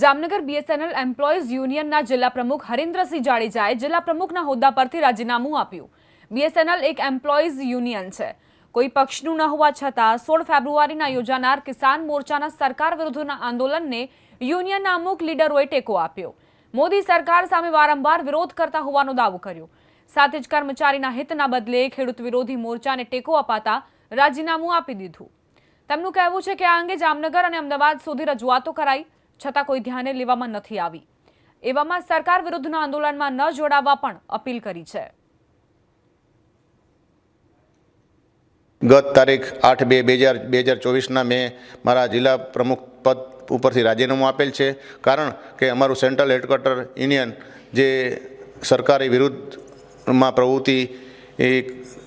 Jamnagar BSNL employees યુનિયનના જિલ્લા પ્રમુખ હરિન્દ્રસિંહ જાડેજાએ જિલ્લા પ્રમુખના હોદ્દા પરથી રાજીનામું આપ્યું. બીએસએનએલ એક એમ્પ્લોઈઝ યુનિયન છે. કોઈ પક્ષનું ન હોવા છતાં સોળ ફેબ્રુઆરીના યોજાનાર કિસાન મોરચાના સરકાર વિરુદ્ધના આંદોલનને યુનિયનના અમુક લીડરોએ ટેકો આપ્યો. મોદી સરકાર સામે વારંવાર વિરોધ કરતા હોવાનો દાવો કર્યો. સાથે જ કર્મચારીના હિતના બદલે ખેડૂત વિરોધી મોરચાને ટેકો અપાતા રાજીનામું આપી દીધું. તેમનું કહેવું છે કે આ અંગે જામનગર અને અમદાવાદ સુધી રજૂઆતો કરાઈ. છતાં કોઈ ધ્યાને લેવામાં નથી આવી. એવામાં સરકાર વિરુદ્ધના આંદોલનમાં ન જોડાવા પણ અપીલ કરી છે. ગત તારીખ આઠ બે બે હજાર બે હજાર ચોવીસના મેં મારા જિલ્લા પ્રમુખ પદ ઉપરથી રાજીનામું આપેલ છે. કારણ કે અમારું સેન્ટ્રલ હેડક્વાર્ટર યુનિયન જે સરકારી વિરુદ્ધમાં પ્રવૃત્તિ એ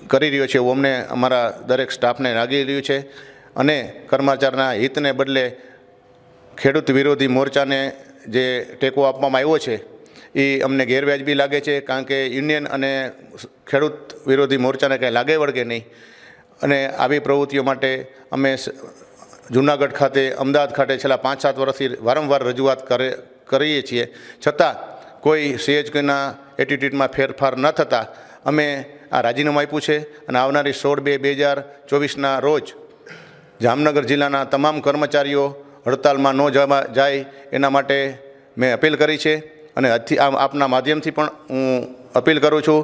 કરી રહ્યો છે અમને અમારા દરેક સ્ટાફને લાગી રહ્યું છે અને કર્મચારીના હિતને બદલે ખેડૂત વિરોધી મોરચાને જે ટેકો આપવામાં આવ્યો છે, એ અમને ગેરવ્યાજબી લાગે છે, કારણ કે યુનિયન અને ખેડૂત વિરોધી મોરચાને કંઈ લાગે વળગે નહીં. અને આવી પ્રવૃત્તિઓ માટે અમે જૂનાગઢ ખાતે, અમદાવાદ ખાતે છેલ્લા પાંચ સાત વર્ષથી વારંવાર રજૂઆત કરે, કરીએ છીએ. છતાં કોઈ સીએચકેના એટીટ્યૂડમાં ફેરફાર ન થતાં અમે આ રાજીનામું આપ્યું છે અને આવનારી સોળ બે બે હજાર ચોવીસના રોજ જામનગર જિલ્લાના તમામ કર્મચારીઓ હડતાલમાં ન જવા જાય એના માટે મેં અપીલ કરી છે અને આજથી આપના માધ્યમથી પણ હું અપીલ કરું છું.